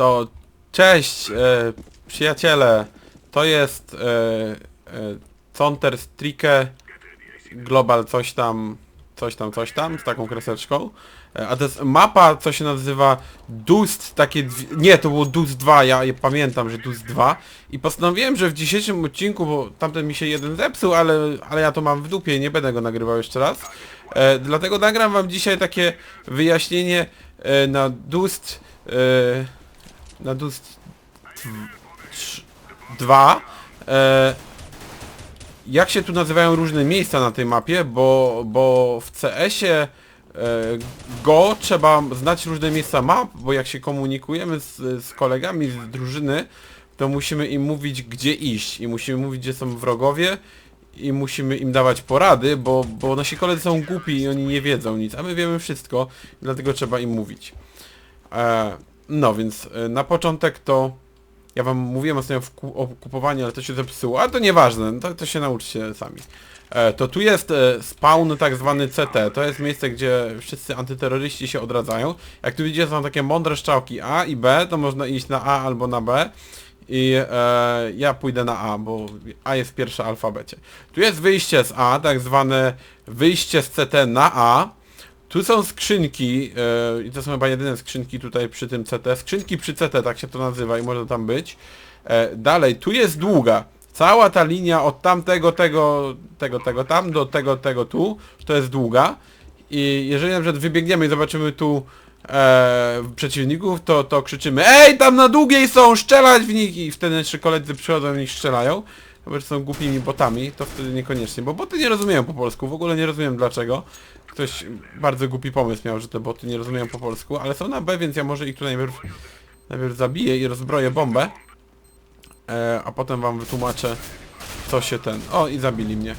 to cześć, e, przyjaciele. To jest e, e, Counter Strike Global coś tam, coś tam, coś tam, z taką kreseczką. E, A to jest mapa, co się nazywa Dust, takie nie, to było Dust 2, ja je pamiętam, że Dust 2 i postanowiłem, że w dzisiejszym odcinku, bo tamten mi się jeden zepsuł, ale, ale ja to mam w dupie i nie będę go nagrywał jeszcze raz, e, dlatego nagram wam dzisiaj takie wyjaśnienie e, na Dust, e, na Dust 2, e, jak się tu nazywają różne miejsca na tej mapie, bo, bo w CS-ie e, Go trzeba znać różne miejsca map, bo jak się komunikujemy z, z kolegami z drużyny, to musimy im mówić gdzie iść. I musimy mówić gdzie są wrogowie. I musimy im dawać porady, bo, bo nasi koledzy są głupi i oni nie wiedzą nic, a my wiemy wszystko, dlatego trzeba im mówić. E, no więc e, na początek to ja wam mówiłem ostatnio o kupowaniu, ale to się zepsuło, ale to nieważne, to, to się nauczcie sami. E, to tu jest e, spawn tak zwany CT, to jest miejsce, gdzie wszyscy antyterroryści się odradzają. Jak tu widzicie są takie mądre strzałki A i B, to można iść na A albo na B. I e, ja pójdę na A, bo A jest pierwsze w alfabecie. Tu jest wyjście z A, tak zwane wyjście z CT na A. Tu są skrzynki e, i to są chyba jedyne skrzynki tutaj przy tym CT. Skrzynki przy CT, tak się to nazywa i może tam być. E, dalej, tu jest długa. Cała ta linia od tamtego, tego, tego, tego tam do tego, tego tu, to jest długa. I jeżeli na przykład wybiegniemy i zobaczymy tu e, przeciwników, to, to krzyczymy EJ, tam na długiej są, strzelać w nich! I wtedy trzy koledzy przychodzą i strzelają. Chyba, że są głupimi botami, to wtedy niekoniecznie, bo boty nie rozumieją po polsku, w ogóle nie rozumiem dlaczego. Ktoś bardzo głupi pomysł miał, że te boty nie rozumieją po polsku, ale są na B, więc ja może ich tu najpierw, najpierw zabiję i rozbroję bombę. E, a potem wam wytłumaczę, co się ten... O, i zabili mnie.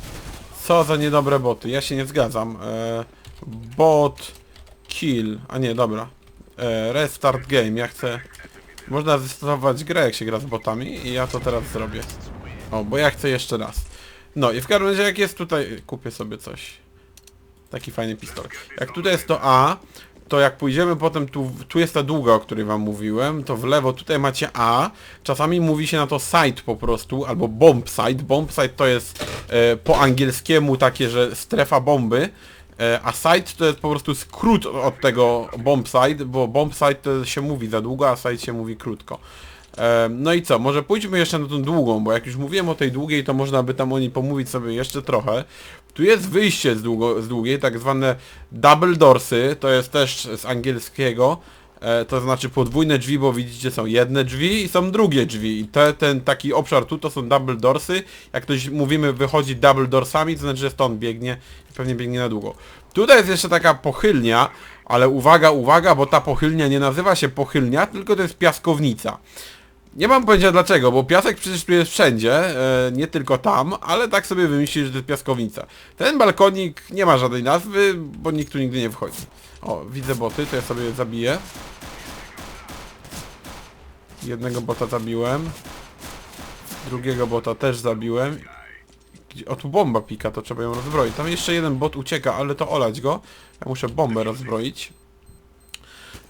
Co za niedobre boty, ja się nie zgadzam. E, bot kill, a nie, dobra. E, restart game, ja chcę... Można zrestartować grę, jak się gra z botami i ja to teraz zrobię. O, bo ja chcę jeszcze raz. No i w każdym razie jak jest tutaj... Kupię sobie coś. Taki fajny pistolet. Jak tutaj jest to A, to jak pójdziemy potem tu, tu jest ta długa, o której wam mówiłem, to w lewo tutaj macie A, czasami mówi się na to site po prostu, albo bomb site. Bomb site to jest e, po angielskiemu takie, że strefa bomby, e, a site to jest po prostu skrót od tego bomb site, bo bomb site się mówi za długo, a site się mówi krótko. No i co, może pójdźmy jeszcze na tą długą, bo jak już mówiłem o tej długiej, to można by tam o niej pomówić sobie jeszcze trochę. Tu jest wyjście z, długo, z długiej, tak zwane double doorsy, to jest też z angielskiego, e, to znaczy podwójne drzwi, bo widzicie są jedne drzwi i są drugie drzwi i te, ten taki obszar tu to są double doorsy, jak ktoś mówimy wychodzi double doorsami, to znaczy, że stąd biegnie i pewnie biegnie na długo. Tutaj jest jeszcze taka pochylnia, ale uwaga, uwaga, bo ta pochylnia nie nazywa się pochylnia, tylko to jest piaskownica. Nie mam pojęcia dlaczego, bo piasek przecież tu jest wszędzie, e, nie tylko tam, ale tak sobie wymyślili, że to jest piaskownica. Ten balkonik nie ma żadnej nazwy, bo nikt tu nigdy nie wchodzi. O, widzę boty, to ja sobie zabiję. Jednego bota zabiłem. Drugiego bota też zabiłem. O, tu bomba pika, to trzeba ją rozbroić. Tam jeszcze jeden bot ucieka, ale to olać go. Ja muszę bombę rozbroić.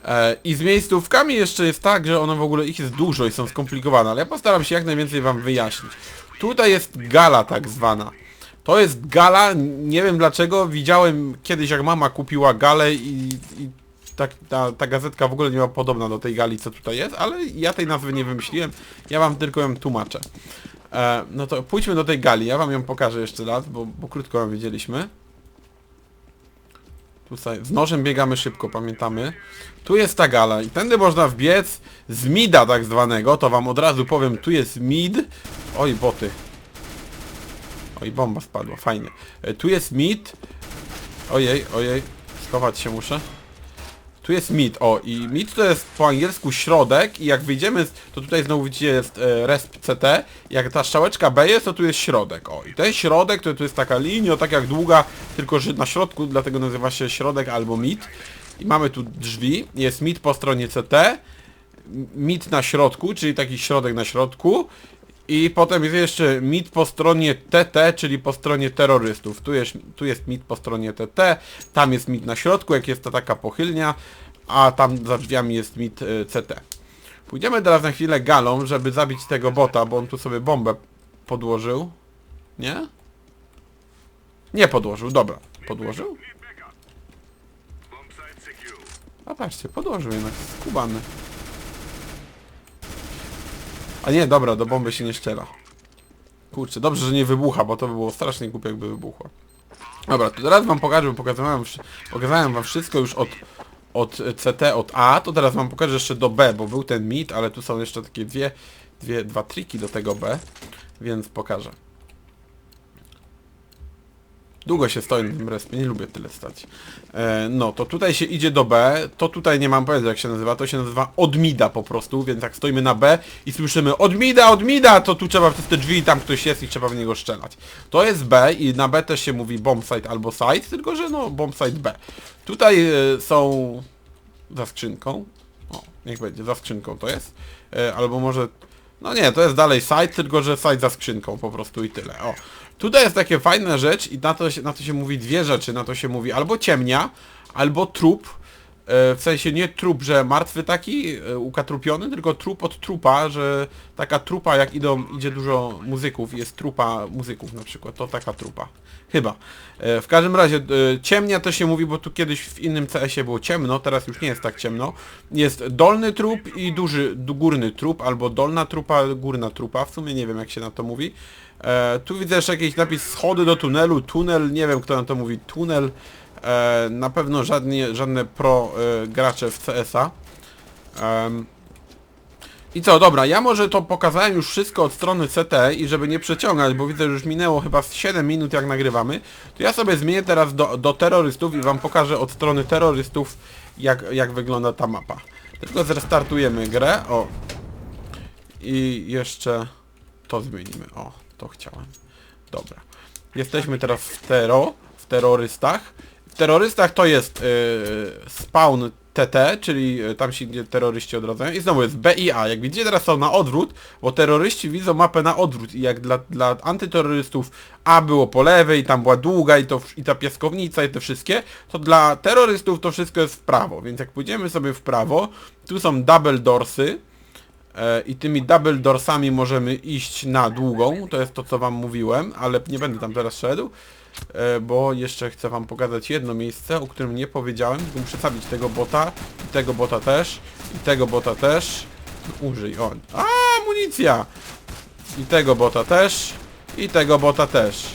E, I z miejscówkami jeszcze jest tak, że one w ogóle ich jest dużo i są skomplikowane, ale ja postaram się jak najwięcej wam wyjaśnić. Tutaj jest gala tak zwana. To jest gala, nie wiem dlaczego, widziałem kiedyś jak mama kupiła galę i, i ta, ta gazetka w ogóle nie była podobna do tej gali co tutaj jest, ale ja tej nazwy nie wymyśliłem, ja wam tylko ją tłumaczę. E, no to pójdźmy do tej gali, ja wam ją pokażę jeszcze raz, bo, bo krótko ją widzieliśmy. Tutaj z nożem biegamy szybko, pamiętamy. Tu jest ta gala i tędy można wbiec z mida tak zwanego, to wam od razu powiem, tu jest mid. Oj, boty. Oj, bomba spadła, fajnie. E, Tu jest mid. Ojej, ojej, schować się muszę. Tu jest mid, o i mid to jest po angielsku środek i jak wyjdziemy, to tutaj znowu widzicie jest e, resp CT, jak ta strzałeczka B jest, to tu jest środek, o i ten środek to tu jest taka linia, tak jak długa, tylko że na środku, dlatego nazywa się środek albo mid i mamy tu drzwi, jest mid po stronie CT, mid na środku, czyli taki środek na środku i potem jest jeszcze mit po stronie TT, czyli po stronie terrorystów. Tu jest, tu jest mit po stronie TT, tam jest mit na środku, jak jest to taka pochylnia, a tam za drzwiami jest mit y, CT. Pójdziemy teraz na chwilę galą, żeby zabić tego bota, bo on tu sobie bombę podłożył. Nie? Nie podłożył, dobra. Podłożył? A patrzcie, podłożył jednak, skubany. A nie, dobra, do bomby się nie strzela. Kurczę, dobrze, że nie wybucha, bo to by było strasznie głupie, jakby wybuchła. Dobra, to teraz wam pokażę, pokazałem, wszy- pokazałem wam wszystko już od, od CT, od A, to teraz wam pokażę jeszcze do B, bo był ten mit, ale tu są jeszcze takie dwie, dwie, dwa triki do tego B, więc pokażę. Długo się stoi na tym respie, nie lubię tyle stać. E, no, to tutaj się idzie do B, to tutaj nie mam powiedzieć jak się nazywa, to się nazywa odmida po prostu, więc jak stoimy na B i słyszymy odmida, odmida, to tu trzeba przez te drzwi, tam ktoś jest i trzeba w niego strzelać. To jest B i na B też się mówi bombsite albo site, tylko że no bombsite B. Tutaj e, są za skrzynką, o, niech będzie, za skrzynką to jest, e, albo może, no nie, to jest dalej site, tylko że site za skrzynką po prostu i tyle, o. Tutaj jest takie fajna rzecz i na to, się, na to się mówi dwie rzeczy, na to się mówi albo ciemnia, albo trup, w sensie nie trup, że martwy taki, e, ukatrupiony, tylko trup od trupa, że taka trupa jak idą, idzie dużo muzyków, jest trupa muzyków na przykład, to taka trupa. Chyba. E, W każdym razie e, ciemnia to się mówi, bo tu kiedyś w innym CS-ie było ciemno, teraz już nie jest tak ciemno. Jest dolny trup i duży, górny trup, albo dolna trupa, górna trupa, w sumie nie wiem jak się na to mówi. E, tu widzę jeszcze jakiś napis schody do tunelu, tunel, nie wiem kto na to mówi, tunel. E, na pewno żadnie, żadne pro e, gracze w CS-a. I co, dobra, ja może to pokazałem już wszystko od strony CT i żeby nie przeciągać, bo widzę, że już minęło chyba z 7 minut jak nagrywamy, to ja sobie zmienię teraz do, do terrorystów i wam pokażę od strony terrorystów jak, jak wygląda ta mapa. Tylko zrestartujemy grę, o. I jeszcze to zmienimy, o, to chciałem. Dobra. Jesteśmy teraz w Tero, w terrorystach. Terrorystach to jest yy, spawn TT, czyli yy, tam się gdzie terroryści odradzają. I znowu jest B i A. Jak widzicie teraz są na odwrót, bo terroryści widzą mapę na odwrót. I jak dla, dla antyterrorystów A było po lewej, tam była długa i, to, i ta piaskownica i te wszystkie, to dla terrorystów to wszystko jest w prawo, więc jak pójdziemy sobie w prawo, tu są double doorsy, E, I tymi double doorsami możemy iść na długą, to jest to co wam mówiłem, ale nie będę tam teraz szedł, bo jeszcze chcę wam pokazać jedno miejsce, o którym nie powiedziałem, tylko muszę zabić tego bota, i tego bota też, i tego bota też, użyj, on. A, amunicja! I tego bota też, i tego bota też.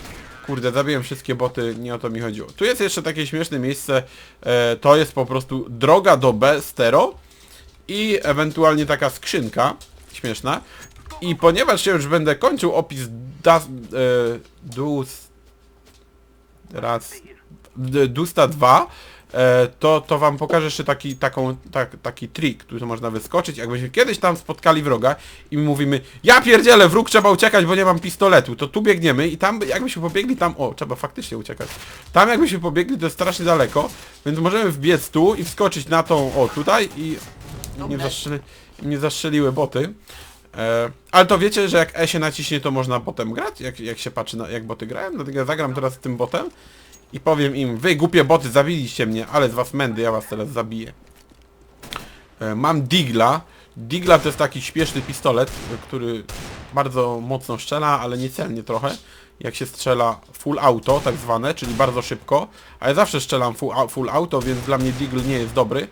Kurde, zabiłem wszystkie boty, nie o to mi chodziło. Tu jest jeszcze takie śmieszne miejsce, e, to jest po prostu droga do B stero, i ewentualnie taka skrzynka śmieszna. I ponieważ ja już będę kończył opis das, e, dus, raz, Dusta 2, e, to, to wam pokażę jeszcze taki, taką, tak, taki trik, który można wyskoczyć. Jakbyśmy kiedyś tam spotkali wroga i mówimy, ja pierdzielę, wróg trzeba uciekać, bo nie mam pistoletu, to tu biegniemy i tam jakbyśmy pobiegli tam, o, trzeba faktycznie uciekać. Tam jakbyśmy pobiegli, to jest strasznie daleko, więc możemy wbiec tu i wskoczyć na tą, o, tutaj i nie, zastrzeli, nie zastrzeliły boty. E, ale to wiecie, że jak E się naciśnie, to można botem grać? Jak, jak się patrzy na jak boty grają? Dlatego ja zagram teraz tym botem i powiem im, wy głupie boty, zabiliście mnie, ale z was mędy, ja was teraz zabiję. E, mam Digla. Digla to jest taki śpieszny pistolet, który bardzo mocno strzela, ale niecelnie trochę. Jak się strzela full auto, tak zwane, czyli bardzo szybko. A ja zawsze strzelam full, full auto, więc dla mnie Deagle nie jest dobry.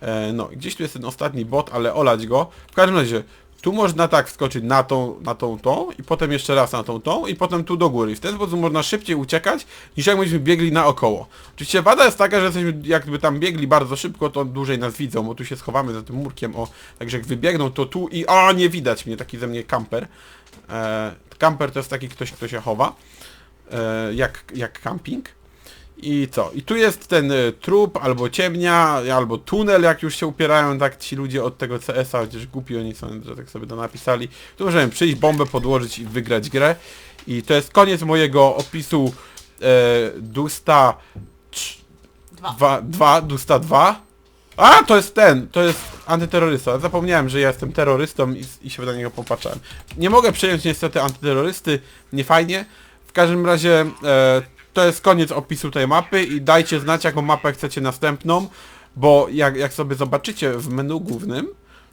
E, no, gdzieś tu jest ten ostatni bot, ale olać go. W każdym razie, tu można tak wskoczyć na tą, na tą, tą i potem jeszcze raz na tą, tą i potem tu do góry. I w ten sposób można szybciej uciekać, niż jakbyśmy biegli naokoło. Oczywiście wada jest taka, że jesteśmy, jakby tam biegli bardzo szybko, to dłużej nas widzą, bo tu się schowamy za tym murkiem, o, także jak wybiegną, to tu i o, nie widać mnie, taki ze mnie kamper. E, kamper to jest taki ktoś, kto się chowa, e, jak, jak camping. I co? I tu jest ten y, trup, albo ciemnia, albo tunel, jak już się upierają tak ci ludzie od tego CS-a, chociaż głupi oni są, że tak sobie to napisali. Tu możemy przyjść, bombę podłożyć i wygrać grę. I to jest koniec mojego opisu e, Dusta Dwa. 2, Dusta 2. A, to jest ten, to jest antyterrorysta. Zapomniałem, że ja jestem terrorystą i, i się na niego popatrzałem. Nie mogę przejąć niestety antyterrorysty, nie fajnie. W każdym razie e, to jest koniec opisu tej mapy i dajcie znać jaką mapę chcecie następną, bo jak, jak sobie zobaczycie w menu głównym,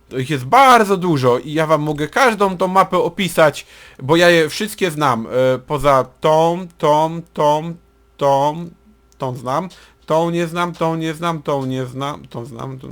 To ich jest bardzo dużo i ja wam mogę każdą tą mapę opisać, bo ja je wszystkie znam. E, poza tą, tą, tą, tą, tą znam. Tą nie znam, tą nie znam, tą nie znam, tą znam. Tą...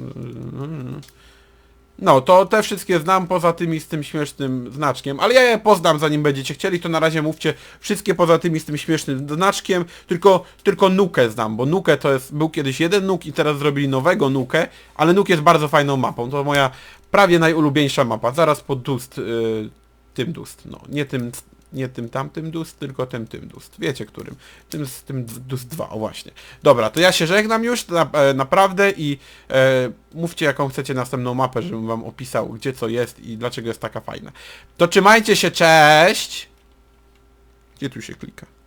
No, to te wszystkie znam poza tymi z tym śmiesznym znaczkiem, ale ja je poznam zanim będziecie chcieli, to na razie mówcie wszystkie poza tymi z tym śmiesznym znaczkiem, tylko, tylko Nukę znam, bo Nukę to jest, był kiedyś jeden Nuk i teraz zrobili nowego Nukę, ale Nuk jest bardzo fajną mapą, to moja prawie najulubieńsza mapa, zaraz pod Dust, y, tym Dust, no, nie tym, nie tym tamtym Dust, tylko tym tym Dust, wiecie którym, tym z tym Dust 2, o właśnie. Dobra, to ja się żegnam już, na, e, naprawdę i e, mówcie jaką chcecie następną mapę, żebym wam opisał gdzie co jest i dlaczego jest taka fajna. To trzymajcie się, cześć! Gdzie tu się klika?